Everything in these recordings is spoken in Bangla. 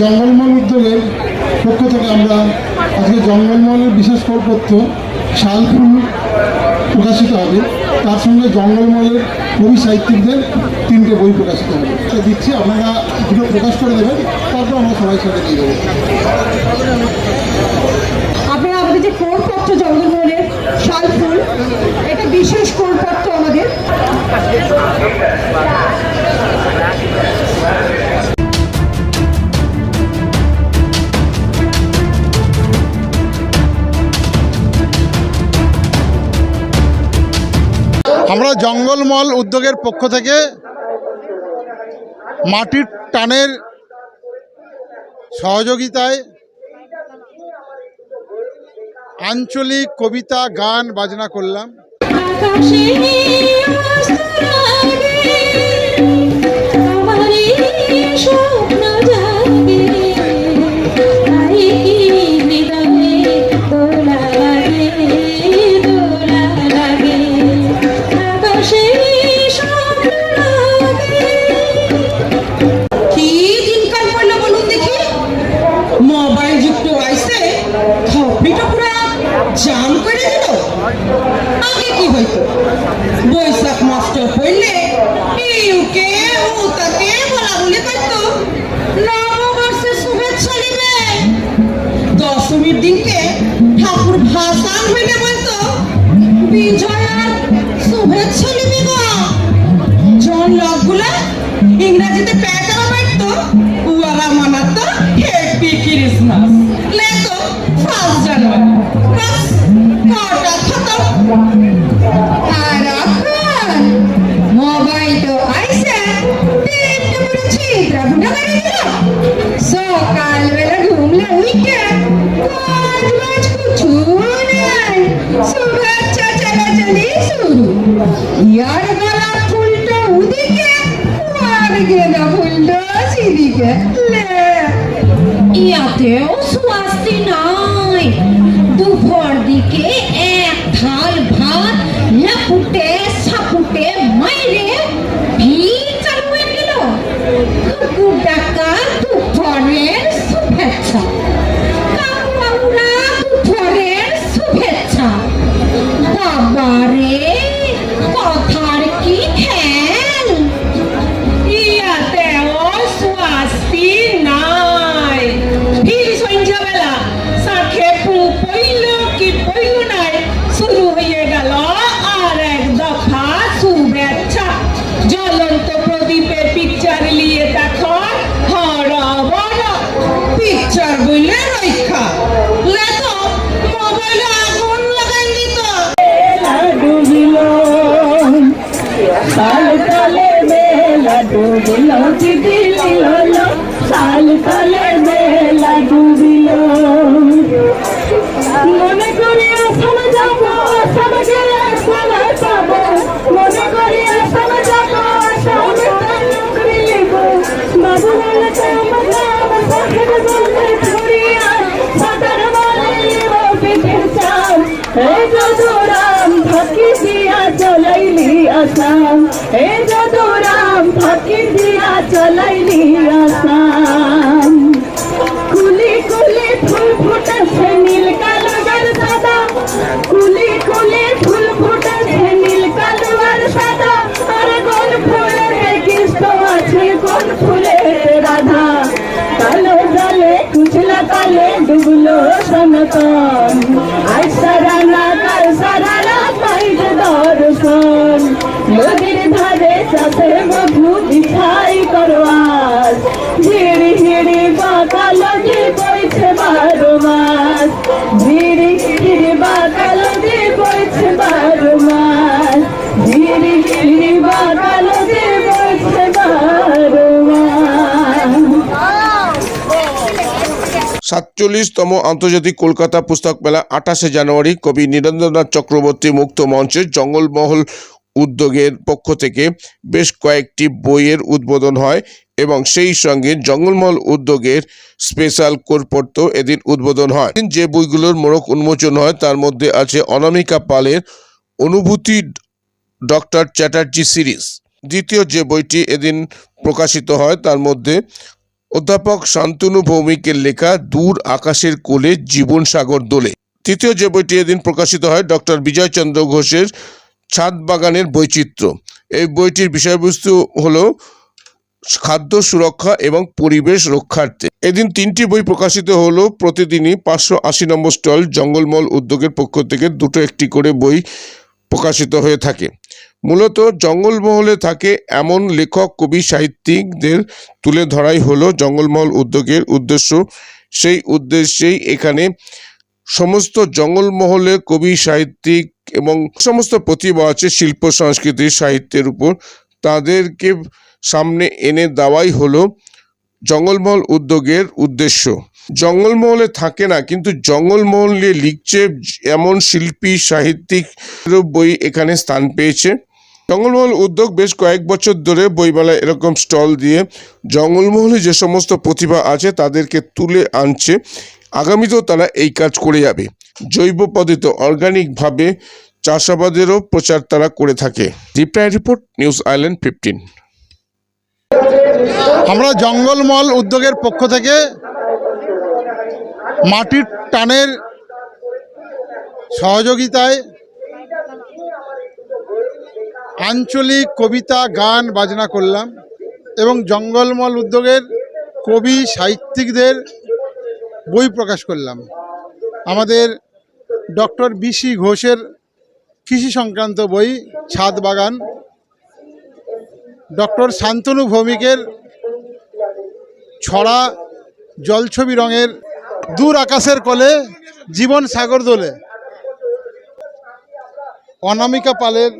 জঙ্গলমহল উদ্যোগের পক্ষ থেকে আমরা আজকে জঙ্গলমহলের বিশেষ করপত্র শালফুল প্রকাশিত হবে। তার সঙ্গে জঙ্গলমহলের কবি সাহিত্যিকদের তিনটে বই প্রকাশিত হবে। তো দিচ্ছি, আপনারা দুটো প্রকাশ করে দেবেন, তারপর আমরা সবাই সাথে দিয়ে দেবো। আপনারা আমাদের যে কোর্ট জঙ্গলমহলের আমরা জঙ্গলমহল উদ্যোগের পক্ষ থেকে মাটির টানের সহযোগিতায় আঞ্চলিক কবিতা গান বাজনা করলাম। আকাশে কি হইতো। বৈশাখ মাস্টার নিবে। দশমীর দিনকে ঠাকুর ভাসান হইলে বলতো, বিজয়ার শুভেচ্ছা নিবি জন লোকগুলা ইংরেজিতে প্যাটারা মারতো। শুভেচ্ছা চালাচালি শুরু ইয়ার গলা ফুলটা উদিকে আর গেঁদা ফুলটা সিদিকে লে ইয়াতেও সুয়াস্তি নাই। দুপুর দিকে সাল তলে বেলা ডুবিল দিদিল সাল তলে বেলা ডুবিল মনে করি আসাম যাব আসাম গেলে ডুবলো সনাতন। আর সারা না কাল সারা সাতচল্লিশতম আন্তর্জাতিক কলকাতা পুস্তক মেলা আঠাশে জানুয়ারি কবি নীরেন্দ্রনাথ চক্রবর্তী মুক্ত মঞ্চের জঙ্গলমহল উদ্যোগের পক্ষ থেকে বেশ কয়েকটি বইয়ের উদ্বোধন হয় এবং সেই সঙ্গে জঙ্গলমহল উদ্যোগের স্পেশাল কোরপত্র এদিন উদ্বোধন হয়। যে বইগুলোর মোড়ক উন্মোচন হয়, তার মধ্যে আছে অনামিকা পালের অনুভূতি ডক্টর চ্যাটার্জি সিরিজ। দ্বিতীয় যে বইটি এদিন প্রকাশিত হয়, তার মধ্যে অধ্যাপক শান্তনু ভৌমিকের লেখা দূর আকাশের কোলে জীবন সাগর দোলে। তৃতীয় যে বইটি এদিন প্রকাশিত হয় ডক্টর বিজয়চন্দ্র ঘোষের ছাদ বাগানের বৈচিত্র্য। এই বইটির বিষয়বস্তু হলো খাদ্য সুরক্ষা এবং পরিবেশ রক্ষার্থে। এদিন তিনটি বই প্রকাশিত হলো, প্রতিদিনই পাঁচশো আশি নম্বর স্টল জঙ্গলমল উদ্যোগের পক্ষ থেকে দুটো একটি করে বই প্রকাশিত হয়ে থাকে। মূলত জঙ্গলমহলে থাকে এমন লেখক, কবি, সাহিত্যিকদের তুলে ধরাই হলো জঙ্গলমহল উদ্যোগের উদ্দেশ্য। সেই উদ্দেশ্যেই এখানে সমস্ত জঙ্গলমহলের কবি, সাহিত্যিক এবং সমস্ত প্রতিভা আছে শিল্প, সংস্কৃতি, সাহিত্যের উপর। তাদেরকে সামনে এনে দেওয়াই হলো জঙ্গলমহল উদ্যোগের উদ্দেশ্য। জঙ্গলমহলে থাকে না, কিন্তু জঙ্গলমহল নিয়ে লিখছে এমন শিল্পী সাহিত্যিক বই এখানে স্থান পেয়েছে। জঙ্গলমহল উদ্যোগ বেশ কয়েক বছর ধরে বইমেলায় এরকম স্টল দিয়ে জঙ্গলমহলে যে সমস্ত প্রতিভা আছে তাদেরকে তুলে আনছে। আগামীতেও তারা এই কাজ করে যাবে। জৈব পদ্ধতি অর্গানিকভাবে চাষাবাদেরও প্রচার তারা করে থাকে। Reply report news island fifteen আমরা জঙ্গলমল উদ্যোগের পক্ষ থেকে মাটির টানের সহযোগিতায় আঞ্চলিক কবিতা, গান, বাজনা করলাম এবং জঙ্গলমল উদ্যোগের কবি, সাহিত্যিকদের বই প্রকাশ করলাম। আমাদের ডক্টর বিসি ঘোষের কৃষি সংক্রান্ত বই, ছাদ বাগান, ডক্টর শান্তনু ভৌমিকের ছড়া জলছবি রঙের দূর আকাশের কলে, জীবন সাগর দোলে। অনামিকা পালের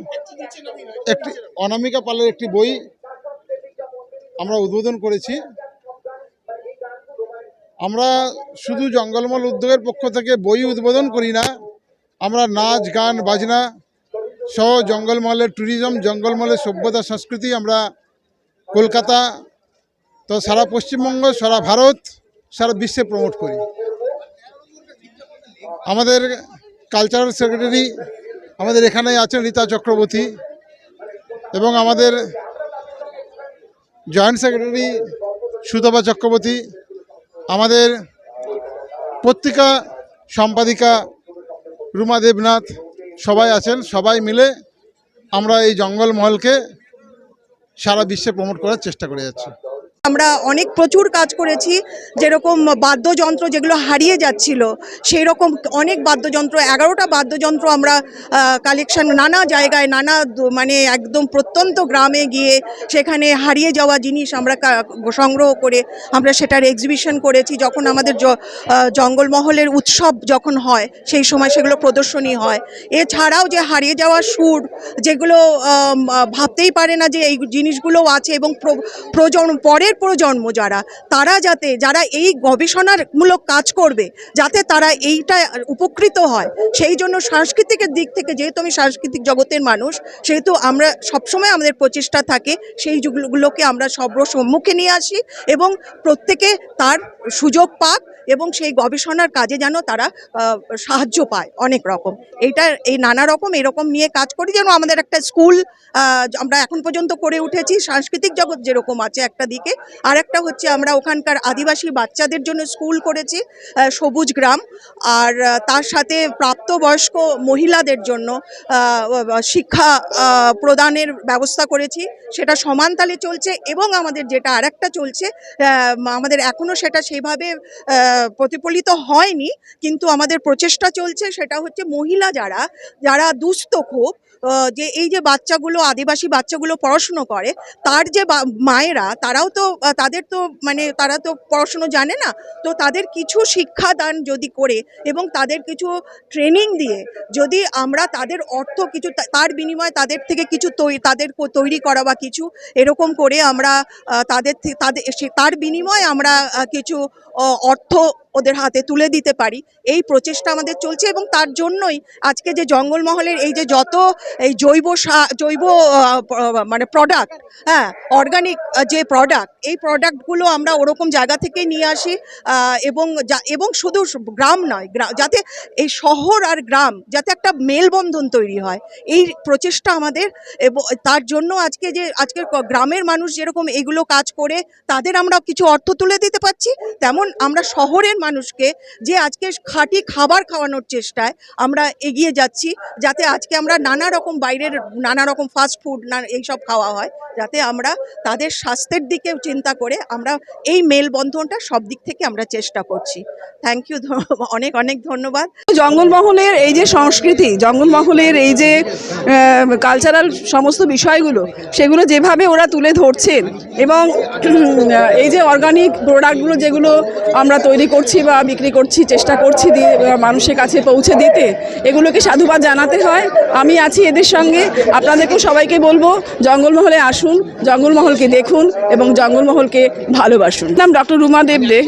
একটি অনামিকা পালের একটি বই আমরা উদ্বোধন করেছি। আমরা শুধু জঙ্গলমল উদ্যোগের পক্ষ থেকে বই উদ্বোধন করি না, আমরা নাচ, গান, বাজনা সহ জঙ্গলমহলের ট্যুরিজম জঙ্গলমহলের সভ্যতা, সংস্কৃতি আমরা কলকাতা তো সারা পশ্চিমবঙ্গ, সারা ভারত, সারা বিশ্বে প্রমোট করি। আমাদের কালচারাল সেক্রেটারি আমাদের এখানে আছেন রীতা চক্রবর্তী। এবং আমাদের জয়েন্ট সেক্রেটারি সুতপা চক্রবর্তী, আমাদের পত্রিকা সম্পাদিকা রুমা দেবনাথ, সবাই আছেন, সবাই মিলে আমরা এই জঙ্গলমহলকে সারা বিশ্বে প্রমোট করার চেষ্টা করে যাচ্ছি। আমরা অনেক প্রচুর কাজ করেছি, যেরকম বাদ্যযন্ত্র যেগুলো হারিয়ে যাচ্ছিল সেই রকম অনেক বাদ্যযন্ত্র, এগারোটা বাদ্যযন্ত্র আমরা কালেকশন নানা জায়গায়, নানা মানে একদম প্রত্যন্ত গ্রামে গিয়ে সেখানে হারিয়ে যাওয়া জিনিস আমরা সংগ্রহ করে আমরা সেটার এক্সিবিশন করেছি। যখন আমাদের জঙ্গলমহলের উৎসব যখন হয়, সেই সময় সেগুলো প্রদর্শনী হয়। এছাড়াও যে হারিয়ে যাওয়া সুর, যেগুলো ভাবতেই পারে না যে এই জিনিসগুলোও আছে এবং প্র- প্রজন্ম পরের প্রজন্ম যারা। তারা যাতে, যারা এই গবেষণামূলক কাজ করবে, যাতে তারা এইটা উপকৃত হয়। সেই জন্য সাংস্কৃতিকের দিক থেকে, যেহেতু আমি সাংস্কৃতিক জগতের মানুষ, সেহেতু আমরা সবসময় আমাদের প্রচেষ্টা থাকে, সেই যুগগুলোকে আমরা সব্র সম্মুখে নিয়ে আসি এবং প্রত্যেকে তার সুযোগ পাক। এবং সেই গবেষণার কাজে যেন তারা সাহায্য পায় অনেক রকম। এইটা এই নানা রকম এরকম নিয়ে কাজ করি যেন আমাদের একটা স্কুল আমরা এখন পর্যন্ত করে উঠেছি। সাংস্কৃতিক জগৎ যেরকম আছে একটা দিকে আর একটা হচ্ছে আমরা ওখানকার আদিবাসী বাচ্চাদের জন্য স্কুল করেছি সবুজ গ্রাম। আর তার সাথে প্রাপ্তবয়স্ক মহিলাদের জন্য শিক্ষা প্রদানের ব্যবস্থা করেছি। সেটা সমান সমানতালে চলছে এবং আমাদের যেটা আরেকটা চলছে আমাদের এখনও সেটা সেইভাবে প্রতিফলিত হয়নি কিন্তু আমাদের প্রচেষ্টা চলছে সেটা হচ্ছে মহিলা যারা যারা দুস্থ খুব যে এই যে বাচ্চাগুলো, আদিবাসী বাচ্চাগুলো পড়াশুনো করে, তার যে মায়েরা, তারাও তো তাদের তো মানে তারা তো পড়াশুনো জানে না। তো তাদের কিছু শিক্ষাদান যদি করে এবং তাদের কিছু ট্রেনিং দিয়ে যদি আমরা তাদের অর্থ কিছু তার বিনিময়ে তাদের থেকে কিছু তাদের তৈরি করা বা কিছু এরকম করে আমরা তাদের তাদের তার বিনিময়ে আমরা কিছু অর্থ ওদের হাতে তুলে দিতে পারি। এই প্রচেষ্টা আমাদের চলছে এবং তার জন্যই আজকে যে জঙ্গলমহলের এই যে যত এই জৈব জৈব মানে প্রোডাক্ট হ্যাঁ অর্গানিক যে প্রোডাক্ট এই প্রোডাক্টগুলো আমরা ওরকম জায়গা থেকে নিয়ে আসি এবং এবং শুধু গ্রাম নয় যাতে এই শহর আর গ্রাম যাতে একটা মেলবন্ধন তৈরি হয়। এই প্রচেষ্টা আমাদের এবং তার জন্য আজকে যে, আজকে গ্রামের মানুষ যেরকম এগুলো কাজ করে, তাদের আমরা কিছু অর্থ তুলে দিতে পারছি। তেমন আমরা শহরের মানুষকে যে আজকে খাঁটি খাবার খাওয়ানোর চেষ্টায় আমরা এগিয়ে যাচ্ছি, যাতে আজকে আমরা নানা রকম বাইরের, নানা রকম ফাস্ট ফুড না, এইসব খাওয়া হয়, যাতে আমরা তাদের স্বাস্থ্যের দিকেও চিন্তা করে আমরা এই মেলবন্ধনটা সব দিক থেকে আমরা চেষ্টা করছি। থ্যাংক ইউ অনেক অনেক ধন্যবাদ। জঙ্গলমহলের এই যে সংস্কৃতি, জঙ্গলমহলের এই যে কালচারাল সমস্ত বিষয়গুলো, সেগুলো যেভাবে ওরা তুলে ধরছেন এবং এই যে অর্গানিক প্রোডাক্টগুলো যেগুলো আমরা তৈরি করছি বা বিক্রি করছি, চেষ্টা করছি দিয়ে মানুষের কাছে পৌঁছে দিতে। এগুলোকে সাধুবাদ জানাতে হয়। আমি আছি এদের সঙ্গে। আপনাদেরকেও সবাইকে বলব, জঙ্গলমহলে আসুন, জঙ্গলমহলকে দেখুন এবং জঙ্গলমহলকে ভালোবাসুন। নাম ডক্টর রুমা দেবদে।